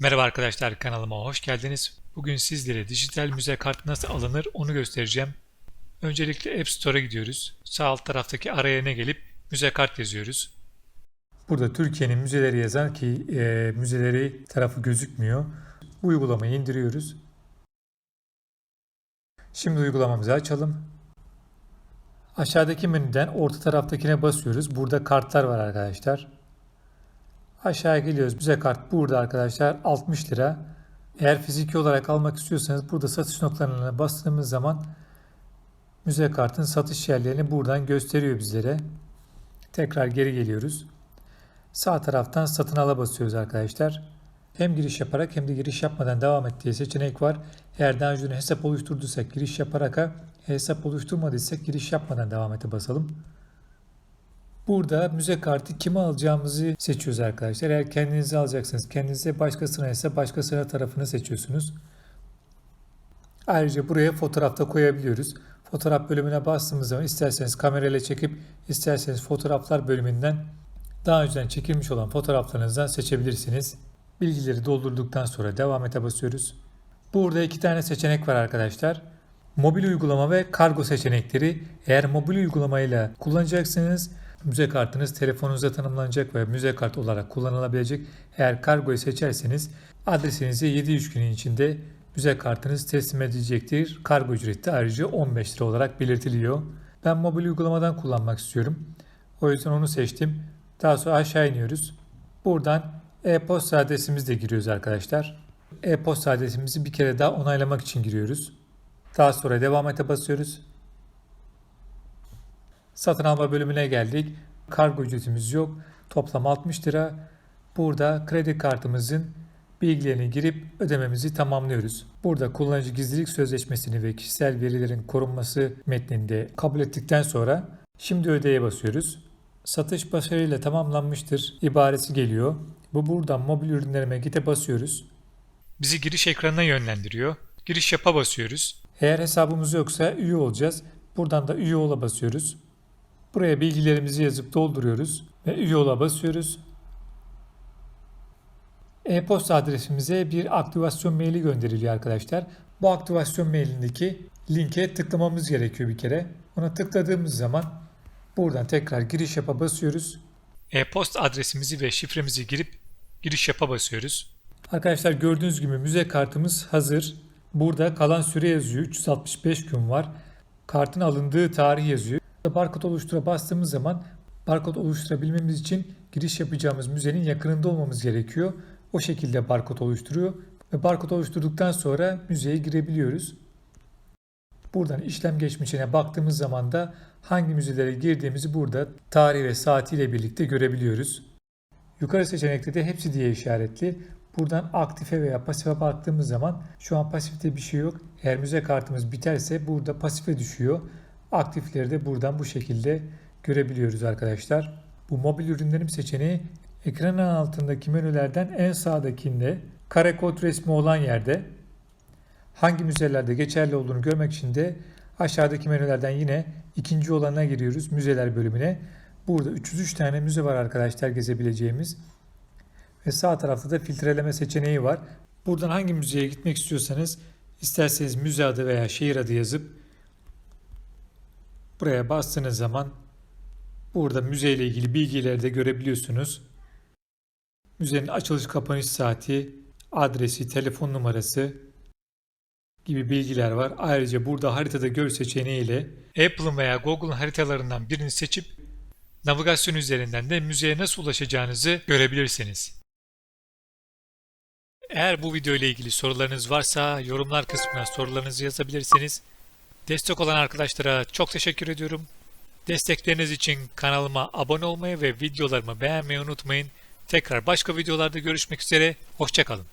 Merhaba arkadaşlar kanalıma hoş geldiniz. Bugün sizlere dijital müze kartı nasıl alınır onu göstereceğim. Öncelikle App Store'a gidiyoruz. Sağ alt taraftaki arayana gelip müze kart yazıyoruz. Burada Türkiye'nin müzeleri yazan ki e, müzeleri tarafı gözükmüyor. Uygulamayı indiriyoruz. Şimdi uygulamamızı açalım. Aşağıdaki menüden orta taraftakine basıyoruz. Burada kartlar var arkadaşlar. Aşağıya geliyoruz. Müze kart burada arkadaşlar 60 lira. Eğer fiziki olarak almak istiyorsanız burada satış noktalarına bastığımız zaman müze kartın satış yerlerini buradan gösteriyor bizlere. Tekrar geri geliyoruz. Sağ taraftan satın ala basıyoruz arkadaşlar. Hem giriş yaparak hem de giriş yapmadan devam et diye seçenek var. Eğer daha önce hesap oluşturduysak giriş yaparak hesap oluşturmadıysak giriş yapmadan devam ete basalım. Burada müze kartı kime alacağımızı seçiyoruz arkadaşlar. Eğer kendinize alacaksınız kendinize başkasına ise başkasına tarafını seçiyorsunuz. Ayrıca buraya fotoğraf da koyabiliyoruz. Fotoğraf bölümüne bastığımız zaman isterseniz kamerayla çekip isterseniz fotoğraflar bölümünden daha önceden çekilmiş olan fotoğraflarınızdan seçebilirsiniz. Bilgileri doldurduktan sonra devam ete basıyoruz. Burada iki tane seçenek var arkadaşlar. Mobil uygulama ve kargo seçenekleri. Eğer mobil uygulamayla kullanacaksınız müze kartınız telefonunuza tanımlanacak ve müze kart olarak kullanılabilecek. Eğer kargoyu seçerseniz adresinize 7-3 günün içinde müze kartınız teslim edilecektir. Kargo ücreti de ayrıca 15 lira olarak belirtiliyor. Ben mobil uygulamadan kullanmak istiyorum. O yüzden onu seçtim. Daha sonra aşağı iniyoruz. Buradan e-posta adresimizi de giriyoruz arkadaşlar. E-posta adresimizi bir kere daha onaylamak için giriyoruz. Daha sonra devam ete basıyoruz. Satın alma bölümüne geldik. Kargo ücretimiz yok. Toplam 60 lira. Burada kredi kartımızın bilgilerini girip ödememizi tamamlıyoruz. Burada kullanıcı gizlilik sözleşmesini ve kişisel verilerin korunması metninde kabul ettikten sonra şimdi ödeye basıyoruz. Satış başarıyla tamamlanmıştır ibaresi geliyor. Bu buradan mobil ürünlerime gite basıyoruz. Bizi giriş ekranına yönlendiriyor. Giriş yapa basıyoruz. Eğer hesabımız yoksa üye olacağız. Buradan da üye ola basıyoruz. Buraya bilgilerimizi yazıp dolduruyoruz ve üye ola basıyoruz. E-posta adresimize bir aktivasyon maili gönderiliyor arkadaşlar. Bu aktivasyon mailindeki linke tıklamamız gerekiyor bir kere. Ona tıkladığımız zaman buradan tekrar giriş yapa basıyoruz. E-posta adresimizi ve şifremizi girip giriş yapa basıyoruz. Arkadaşlar gördüğünüz gibi müze kartımız hazır. Burada kalan süre yazıyor. 365 gün var. Kartın alındığı tarih yazıyor. Barkod oluştura bastığımız zaman barkod oluşturabilmemiz için giriş yapacağımız müzenin yakınında olmamız gerekiyor. O şekilde barkod oluşturuyor ve barkod oluşturduktan sonra müzeye girebiliyoruz. Buradan işlem geçmişine baktığımız zaman da hangi müzelere girdiğimizi burada tarih ve saatiyle birlikte görebiliyoruz. Yukarı seçenekte de hepsi diye işaretli. Buradan aktife veya pasife baktığımız zaman şu an pasifte bir şey yok. Eğer müze kartımız biterse burada pasife düşüyor. Aktifleri de buradan bu şekilde görebiliyoruz arkadaşlar. Bu mobil ürünlerim seçeneği ekranın altındaki menülerden en sağdakinde kare kod resmi olan yerde hangi müzelerde geçerli olduğunu görmek için de aşağıdaki menülerden yine ikinci olana giriyoruz müzeler bölümüne. Burada 303 tane müze var arkadaşlar gezebileceğimiz. Ve sağ tarafta da filtreleme seçeneği var. Buradan hangi müzeye gitmek istiyorsanız isterseniz müze adı veya şehir adı yazıp Buraya bastığınız zaman burada müze ile ilgili bilgileri de görebiliyorsunuz. Müzenin açılış kapanış saati, adresi, telefon numarası gibi bilgiler var. Ayrıca burada haritada gör seçeneği ile Apple'ın veya Google'ın haritalarından birini seçip navigasyon üzerinden de müzeye nasıl ulaşacağınızı görebilirsiniz. Eğer bu video ile ilgili sorularınız varsa yorumlar kısmına sorularınızı yazabilirsiniz. Destek olan arkadaşlara çok teşekkür ediyorum. Destekleriniz için kanalıma abone olmayı ve videolarımı beğenmeyi unutmayın. Tekrar başka videolarda görüşmek üzere. Hoşçakalın.